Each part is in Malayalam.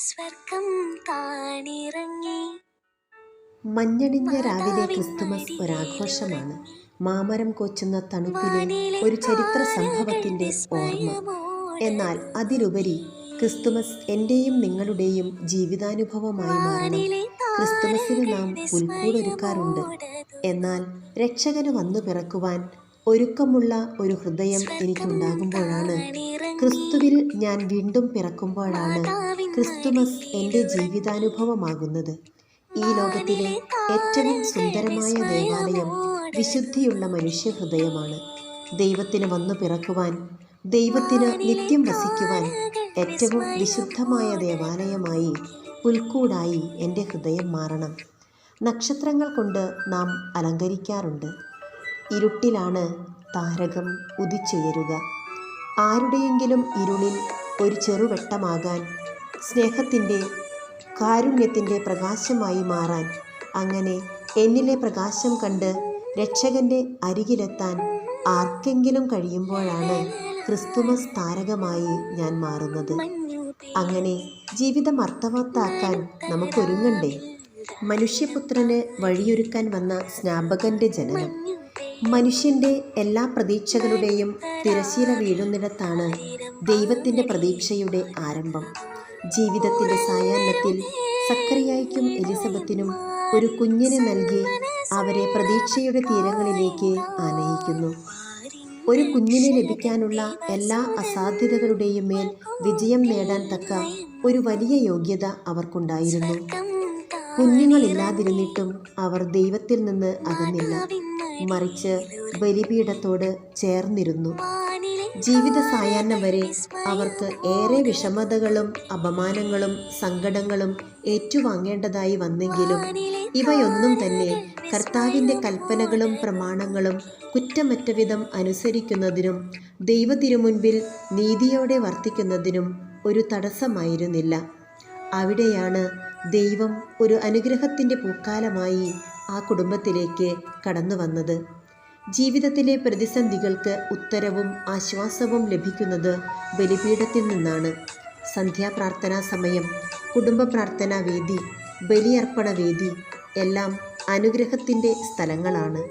സ്വർഗം താണിറങ്ങി. മഞ്ഞണിഞ്ഞ രാവിലെ ക്രിസ്തുമസ് ഒരാഘോഷമാണ്. മാമരം കൊച്ചുന്ന തണുപ്പിലെ ഒരു ചരിത്ര സംഭവത്തിന്റെ ഓർമ്മ. എന്നാൽ അതിലുപരി ക്രിസ്തുമസ് എന്റെയും നിങ്ങളുടെയും ജീവിതാനുഭവമായി മാറണം. ക്രിസ്തുമസിന് നാം പുൽക്കൂടൊരുക്കാറുണ്ട് എന്നാൽ രക്ഷകന് വന്നു പിറക്കുവാൻ ഒരുക്കമുള്ള ഒരു ഹൃദയം എനിക്കുണ്ടാകുമ്പോഴാണ് ക്രിസ്തുവിൽ ഞാൻ വീണ്ടും പിറക്കുമ്പോഴാണ് ക്രിസ്തുമസ് എന്റെ ജീവിതാനുഭവമാകുന്നത്. ഈ ലോകത്തിലെ ഏറ്റവും സുന്ദരമായ ദേവാലയം വിശുദ്ധിയുള്ള മനുഷ്യഹൃദയമാണ്. ദൈവത്തിന് വന്നു പിറക്കുവാൻ ദൈവത്തിന് നിത്യം വസിക്കുവാൻ ഏറ്റവും വിശുദ്ധമായ ദേവാലയമായി പുൽക്കൂടായി എന്റെ ഹൃദയം മാറണം. നക്ഷത്രങ്ങൾ കൊണ്ട് നാം അലങ്കരിക്കാറുണ്ട്. ഇരുട്ടിലാണ് താരകം ഉദിച്ചുയരുക. ആരുടെയെങ്കിലും ഇരുളിൽ ഒരു ചെറുവെട്ടമാകാൻ സ്നേഹത്തിന്റെ കാരുണ്യത്തിന്റെ പ്രകാശമായി മാറാൻ അങ്ങനെ എന്നിലെ പ്രകാശം കണ്ട് രക്ഷകന്റെ അരികിലെത്താൻ ആർക്കെങ്കിലും കഴിയുമ്പോഴാണ് ക്രിസ്തുമസ് താരകമായി ഞാൻ മാറുന്നത്. അങ്ങനെ ജീവിതം അർത്ഥവത്താക്കാൻ നമുക്കൊരുങ്ങണ്ടേ? മനുഷ്യപുത്രന് വഴിയൊരുക്കാൻ വന്ന സ്നാപകന്റെ ജനനം. മനുഷ്യന്റെ എല്ലാ പ്രതീക്ഷകളുടെയും തിരശീല വീഴുന്നിടത്താണ് ദൈവത്തിന്റെ പ്രതീക്ഷയുടെ ആരംഭം. ജീവിതത്തിന്റെ സായാഹ്നത്തിൽ സക്കറിയായിക്കും എലിസബത്തിനും ഒരു കുഞ്ഞിനെ നൽകി അവരെ പ്രതീക്ഷയുടെ തീരങ്ങളിലേക്ക് ആനയിക്കുന്നു. ഒരു കുഞ്ഞിനെ ലഭിക്കാനുള്ള എല്ലാ അസാധ്യതകളുടെയും മേൽ വിജയം നേടാൻ തക്ക ഒരു വലിയ യോഗ്യത അവർക്കുണ്ടായിരുന്നു. കുഞ്ഞുങ്ങളില്ലാതിരുന്നിട്ടും അവർ ദൈവത്തിൽ നിന്ന് അകന്നില്ല. മറിച്ച് ബലിപീഠത്തോട് ചേർന്നിരുന്നു. ജീവിത സായാഹ്നം വരെ അവർക്ക് ഏറെ വിഷമതകളും അപമാനങ്ങളും സങ്കടങ്ങളും ഏറ്റുവാങ്ങേണ്ടതായി വന്നെങ്കിലും ഇവയൊന്നും തന്നെ കർത്താവിന്റെ കൽപ്പനകളും പ്രമാണങ്ങളും കുറ്റമറ്റ വിധം അനുസരിക്കുന്നതിനും ദൈവത്തിരുമുൻപിൽ നീതിയോടെ വർത്തിക്കുന്നതിനും ഒരു തടസ്സമായിരുന്നില്ല. അവിടെയാണ് ദൈവം ഒരു അനുഗ്രഹത്തിന്റെ പൂക്കാലമായി ആ കുടുംബത്തിലേക്ക് കടന്നു വന്നത്. ജീവിതത്തിലെ പ്രതിസന്ധികൾക്ക് ഉത്തരവും ആശ്വാസവും ലഭിക്കുന്നത് ബലിപീഠത്തിൽ നിന്നാണ്. സന്ധ്യാപ്രാർത്ഥനാ സമയം കുടുംബ പ്രാർത്ഥനാ വേദി ബലിയർപ്പണ വേദി എല്ലാം അനുഗ്രഹത്തിന്റെ സ്ഥലങ്ങളാണ്.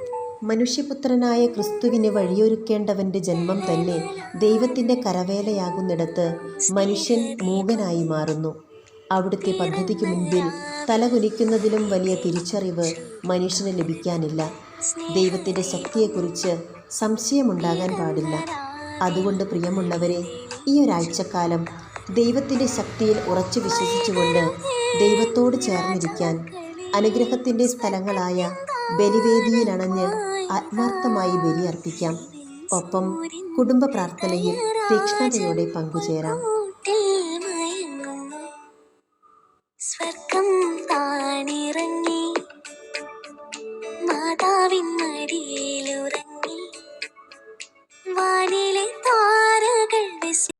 മനുഷ്യപുത്രനായ ക്രിസ്തുവിന് വഴിയൊരുക്കേണ്ടവന്റെ ജന്മം തന്നെ ദൈവത്തിന്റെ കരവേലയാകുന്നിടത്ത് മനുഷ്യൻ മൂകനായി മാറുന്നു. അവിടുത്തെ പദ്ധതിക്ക് മുൻപിൽ തലകുലിക്കുന്നതിലും വലിയ തിരിച്ചറിവ് മനുഷ്യന് ലഭിക്കാനില്ല. ദൈവത്തിന്റെ ശക്തിയെക്കുറിച്ച് സംശയമുണ്ടാകാൻ പാടില്ല. അതുകൊണ്ട് പ്രിയമുള്ളവരെ ഈ ഒരാഴ്ചക്കാലം ദൈവത്തിന്റെ ശക്തിയിൽ ഉറച്ചു വിശ്വസിച്ചുകൊണ്ട് ദൈവത്തോട് ചേർന്നിരിക്കാൻ അനുഗ്രഹത്തിന്റെ സ്ഥലങ്ങളായ ബലിവേദിയിലണഞ്ഞ് ആത്മാർത്ഥമായി ബലിയർപ്പിക്കാം. ഒപ്പം കുടുംബ പ്രാർത്ഥനയിൽ തീക്ഷ്ണതയോടെ പങ്കുചേരാം. സ്വർഗം താണിറങ്ങി മാതാവിൻ മടിയിലുറ